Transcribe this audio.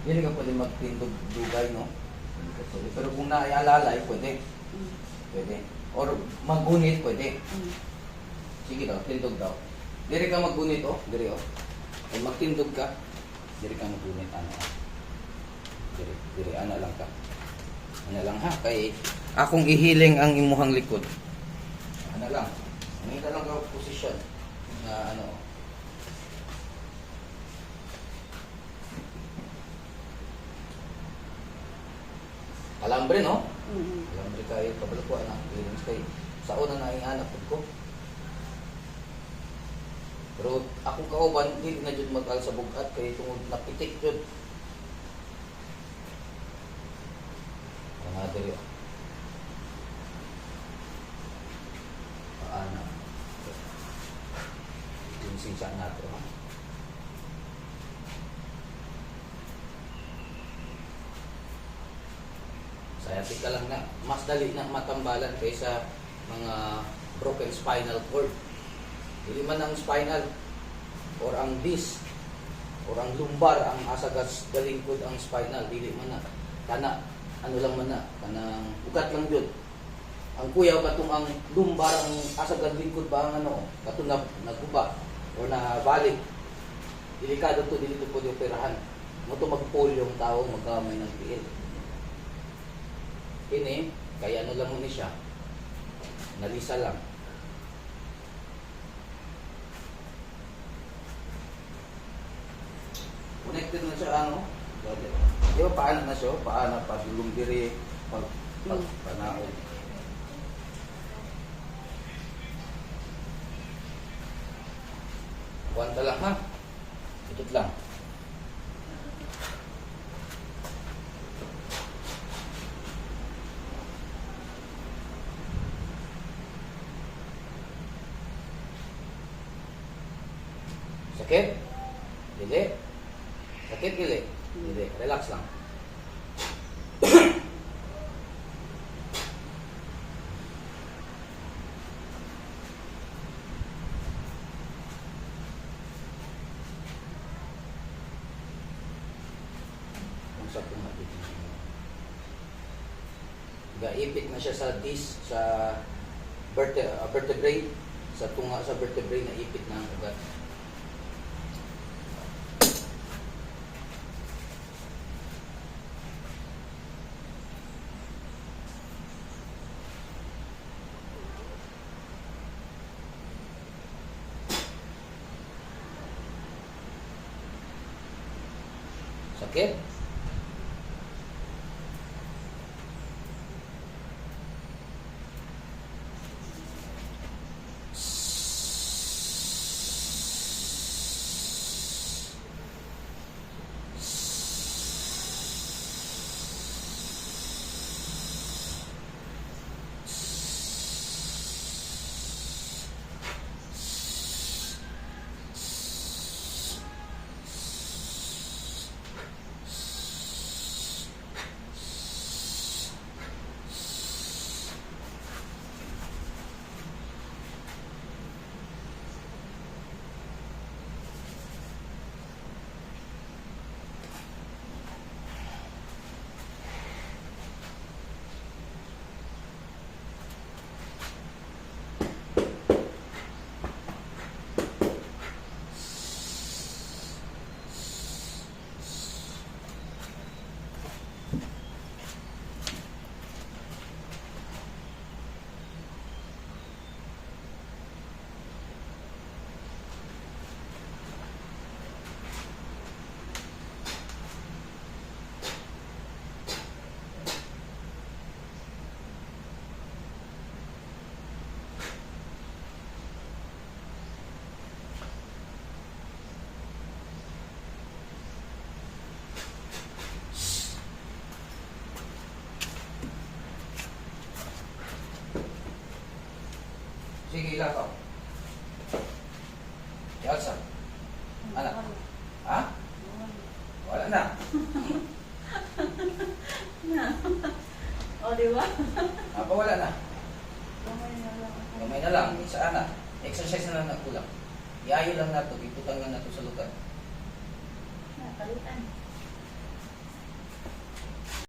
Hindi ka pwede magtindog dugay, no? Hindi ka pwede. Pero kung naialalay, pwede. Mm. Pwede. Or maggunit, pwede. Mm. Sige daw, tindog daw. Diri ka maggunit, oh. Diri, oh. Kung magtindog ka, diri ka maggunit, ano, ah. Diri, diri, ana lang ka. Ana lang ha, kay akong ihiling ang imuhang likod. Ana lang. Ang lang ka posisyon na ano, Alambre, no? Mm. Alambre kayo, kabalo ko, anak. Feelings kayo. Sa una na ihanap ko. Pero akong kauban, hindi na dyan magkal sa bugat kay tungod napitik dyan. Mga diri. Paana. Yung sinsa nato, ha? Sciatic ka lang na. Mas dali na matambalan kaysa mga broken spinal cord. Hindi man ang spinal or ang disc or ang lumbar ang asagas galingkod ang spinal dili man na kana ano lang man na kanang ugat lang yun ang kuya katong ang lumbar ang asagas lingkod ba ang ano katong na, naguba or nabalik delikado to dili to pwede operahan mo to mag-polio yung tao magkamay ng tiil ini kaya ano lang mo ni siya nalisa lang connected na siya ano di ba paano na siya paano pa dulong diri pag pag Mm. panahon Kuwanta lang ha. Ikot lang. Sakit? Dili? Sakit dili? Dili. Relax lang. Sa kung Gaipit na siya sa sa verte, uh, vertebrae, sa tunga sa vertebrae na ipit na ang ugat. Sakit? Sige, ilakaw. Yalsa. Anak. Ha? Wala na. Na. o, di ba? Apa wala na. Kamay na lang. Gamay na lang. Saan na? Exercise na lang na kulang. Iayo lang nato. Iputang lang nato sa lugar. Nakalitan.